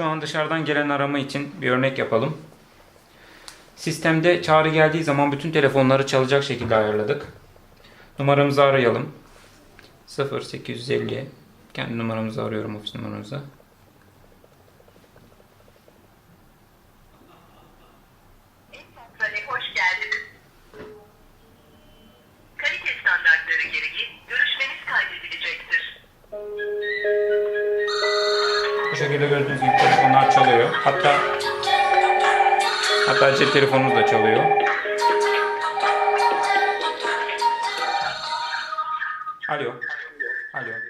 Şu an dışarıdan gelen arama için bir örnek yapalım. Sistemde çağrı geldiği zaman bütün telefonları çalacak şekilde ayarladık. Numaramızı arayalım. 0850 kendi numaramızı arıyorum ofis numaramızı. Bu şekilde gördüğünüz gibi telefonlar çalıyor. Hatta hatta cep telefonumuz da çalıyor. Alo. Alo.